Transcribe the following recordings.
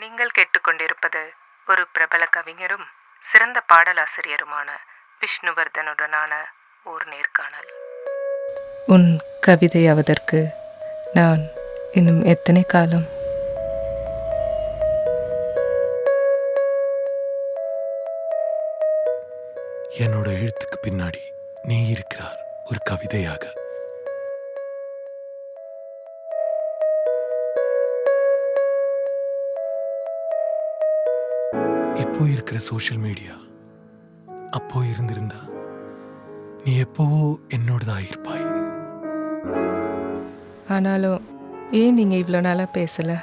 நீங்கள் கேட்டுக்கொண்டிருப்பது ஒரு பிரபல கவிஞரும் சிறந்த பாடலாசிரியருமான விஷ்ணுவர்தனுடனான ஓர் நேர்காணல். உன் கவிதையாவதற்கு நான் இன்னும் எத்தனை காலம்? என்னோட எழுத்துக்கு பின்னாடி நீ இருக்கிறார் ஒரு கவிதையாக. இப்போ இருக்கிற சோஷியல் மீடியா அப்போ இருந்திருந்தா நீ எப்போவோ என்னோடதாயிருப்பாய் ஆனாலும் ஏன் நீங்கள் இவ்வளோ நாளாக பேசலை?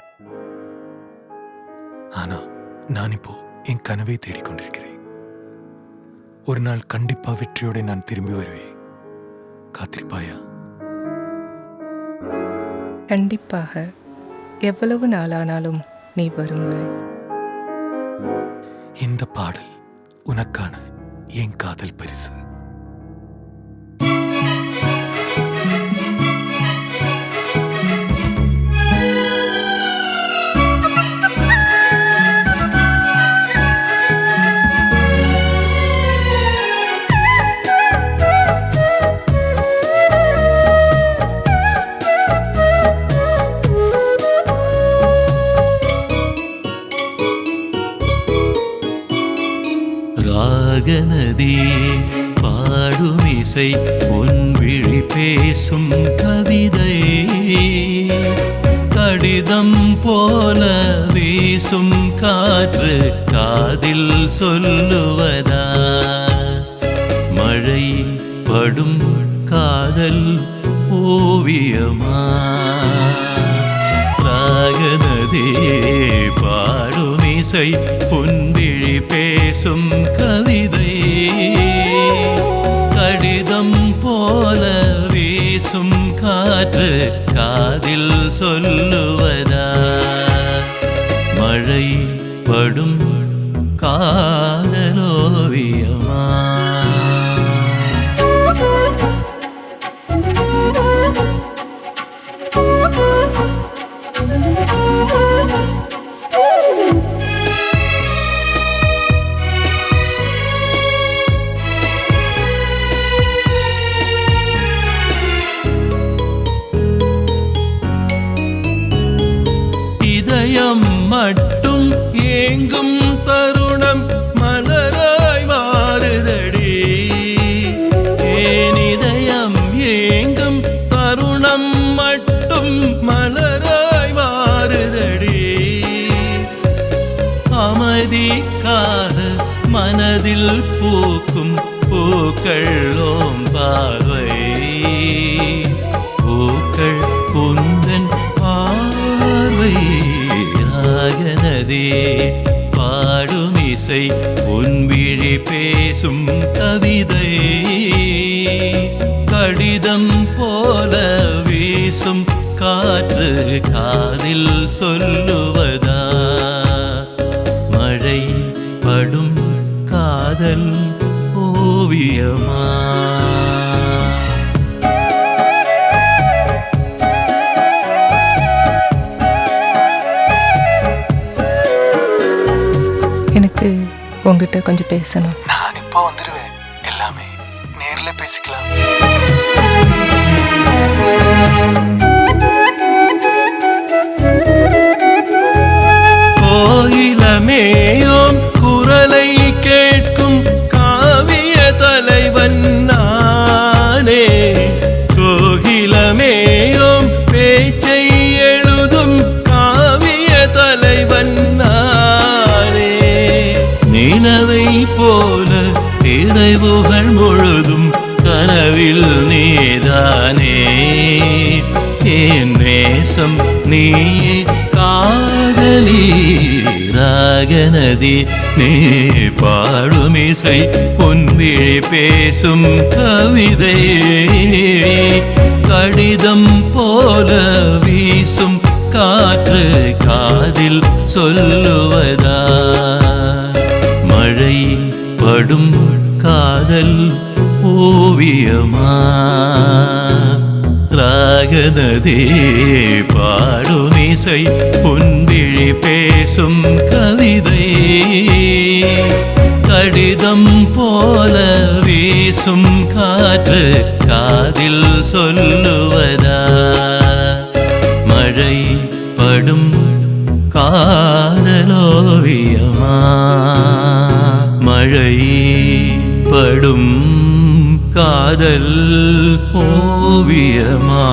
ஆனா நான் இப்போ என் கனவை தேடிக்கொண்டிருக்கிறேன். ஒரு நாள் கண்டிப்பா வெற்றியோட நான் திரும்பி வருவேன். காத்திருப்பாயா? கண்டிப்பாக. எவ்வளவு நாளானாலும் நீ வரும் வரை. இந்த பாடல் உனக்கான என் காதல் பரிசு. ராகநதி பாடும் இசை உன் விழி பேசும் கவிதை. கடிதம் போல வீசும் காற்று காதில் சொல்லுவதா? மழை படும் காதல் ஓவியமா? ராகநதி பாடும் இசை புன்விழி பேசும் கவிதை கடிதம் போல வீசும் காற்று காதில் சொல்லுவதா? மழை படும் காதலோவிய மட்டும் ஏங்கும் தருணம் மலராய் மாறுதடி ஏனிதயம் ஏங்கும் தருணம் மட்டும் மலராய் மாறுதடி அமைதிக்காக மனதில் பூக்கும் பூக்களோம் பார்வை. பூக்கள் ராகனதே பாடும் இசை உன் பேசும் கவிதை. கடிதம் போல வீசும் காற்று காதில் சொல்லுவதா? மழை படும் காதல் ஓவியமா? உங்ககிட்ட கொஞ்சம் பேசணும். நான் இப்போ வந்துடுவேன் எல்லாமே நேரில் பேசிக்கலாம். இறைவுகள் முழுதும் கனவில் நீதானே. என் நேசம் நீயே காதலி ராகநதி நீ பாடும் இசை பொன்விழி பேசும் கவிதை. கடிதம் போல வீசும் காற்று காதில் சொல்லுவதா. மழை படும் காதல் ஓவியமா? ராகநதே பாடும் இசை புந்திழி பேசும் கவிதை. கடிதம் போல வீசும் காற்று காதில் சொல்லுவதா? மழை படும் காதலோவியமா மழை படும் காதல் ஓவியமா?